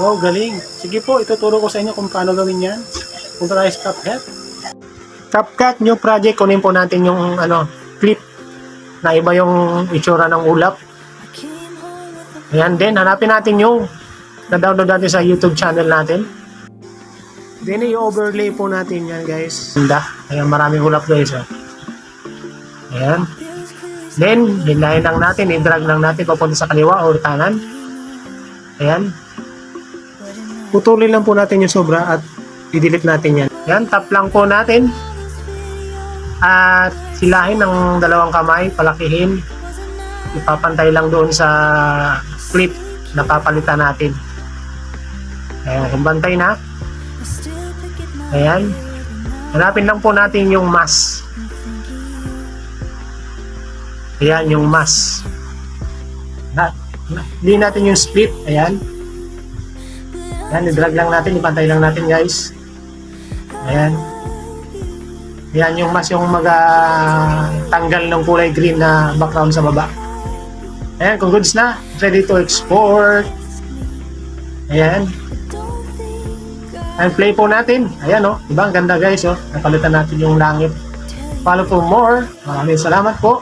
Wow, galing. Sige po, ituturo ko sa inyo kung paano gawin yan. Punta tayo sa CapCut. CapCut, new project. Kunin po natin yung ano, clip na iba yung itsura ng ulap. Ayan din, hanapin natin yung na-download natin sa YouTube channel natin. Then, i-overlay po natin yan, guys. Ganda. Ayan, maraming ulap, guys. Oh. Ayan. Then, hinlayin lang natin, i-drag lang natin papunta sa kaliwa or kanan. Ayan. Putulin lang po natin yung sobra at i-delete natin yan. Ayan, tap lang po natin. At silahin ng dalawang kamay, palakihin. Ipapantay lang doon sa clip na papalitan natin. Ayan, kung na. Ayan. Hanapin lang po natin yung mask. Ayan, yung mask. Hindi natin yung split. Ayan. Ayan, i-drag lang natin, ipantay lang natin guys. Ayan. Ayan yung mask yung mag ah, tanggal ng kulay green na background sa baba. Ayan, kung goods na, ready to export. Ayan. Ayan, play po natin. Ayan, oh. Diba? Ang ganda, guys, oh. Napalitan natin yung langit. Follow for more. Maraming salamat po.